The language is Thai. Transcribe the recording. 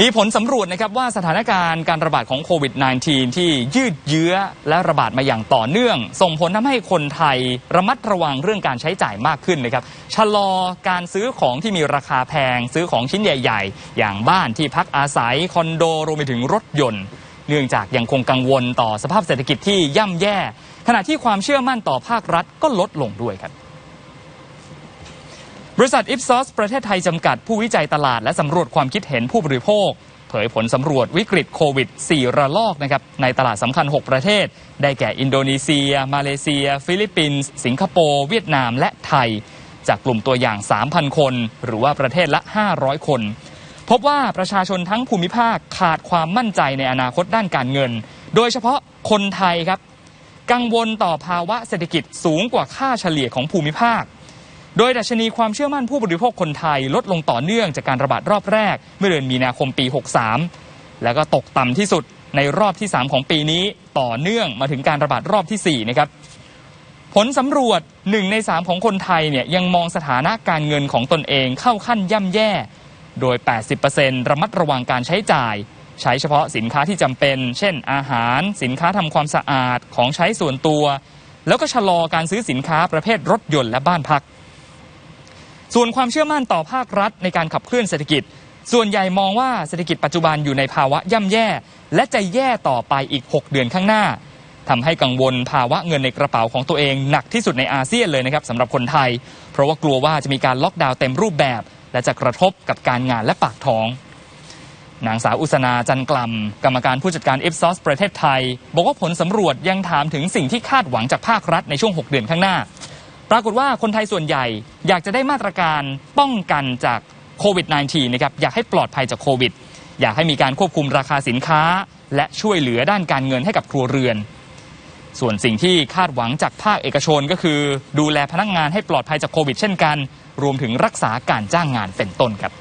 มีผลสำรวจนะครับว่าสถานการณ์การระบาดของโควิด -19 ที่ยืดเยื้อและระบาดมาอย่างต่อเนื่อง ส่งผลทำให้คนไทยระมัดระวังเรื่องการใช้จ่ายมากขึ้นนะครับชะลอการซื้อของที่มีราคาแพง ซื้อของชิ้นใหญ่ ๆ อย่างบ้านที่พักอาศัยคอนโดรวมไปถึงรถยนต์ เนื่องจากยังคงกังวลต่อสภาพเศรษฐกิจที่ย่ำแย่ ขณะที่ความเชื่อมั่นต่อภาครัฐก็ลดลงด้วยครับบ ริษัทอิฟซอสประเทศไทยจำกัดผู้วิจัยตลาดและสำรวจความคิดเห็นผู้บริโภค เผยผลสำรวจวิกฤตโควิด 4 ระลอกนะครับในตลาดสำคัญ 6 ประเทศ ได้แก่อินโดนีเซีย มาเลเซีย ฟิลิปปินส์ สิงคโปร์ เวียดนาม และไทย จากกลุ่มตัวอย่าง 3,000 คน หรือว่าประเทศละ 500 คน พบว่าประชาชนทั้งภูมิภาคขาดความมั่นใจในอนาคตด้านการเงิน โดยเฉพาะคนไทยครับ กังวลต่อภาวะเศรษฐกิจสูงกว่าค่าเฉลี่ยของภูมิภาค โดยดัชนีความเชื่อมั่นผู้บริโภคคนไทยลดลงต่อเนื่องจากการระบาดรอบแรก เมื่อเดือนมีนาคมปี 63 แล้วก็ตกต่ำที่สุดในรอบที่ 3 ของปีนี้ต่อเนื่องมาถึงการระบาดรอบที่ 4 นะครับ ผลสำรวจ 1 ใน 3 ของคนไทยเนี่ยยังมองสถานะการเงินของตนเองเข้าขั้นย่ำแย่ โดย 80%ระมัดระวังการใช้จ่าย ใช้เฉพาะสินค้าที่จำเป็น เช่น อาหาร สินค้าทำความสะอาดของใช้ส่วนตัว แล้วก็ชะลอการซื้อสินค้าประเภทรถยนต์และบ้านพัก ส่วนความเชื่อมั่นต่อภาครัฐในการขับเคลื่อนเศรษฐกิจ ส่วนใหญ่มองว่าเศรษฐกิจปัจจุบันอยู่ในภาวะย่ำแย่ และจะแย่ต่อไปอีก 6 เดือนข้างหน้าทำให้กังวลภาวะเงินในกระเป๋าของตัวเองหนักที่สุดในอาเซียนเลยนะครับสำหรับคนไทย เพราะว่ากลัวว่าจะมีการล็อกดาวน์เต็มรูปแบบ และจะกระทบกับการงานและปากท้องนางสาวอุสนาจันกลัมกรรมการผู้จัดการ i p s o s ประเทศไทย บอกว่าผลสำรวจยังถามถึงสิ่งที่คาดหวังจากภาครัฐในช่วง 6 เดือนข้างหน้า ปรากฏว่าคนไทยส่วนใหญ่อยากจะได้มาตรการป้องกันจากโควิด -19 นะครับอยากให้ปลอดภัยจากโควิด อยากให้มีการควบคุมราคาสินค้า และช่วยเหลือด้านการเงินให้กับครัวเรือน ส่วนสิ่งที่คาดหวังจากภาคเอกชนก็คือ ดูแลพนักงานให้ปลอดภัยจากโควิด เช่นกัน รวมถึงรักษาการจ้างงานเป็นต้นครับ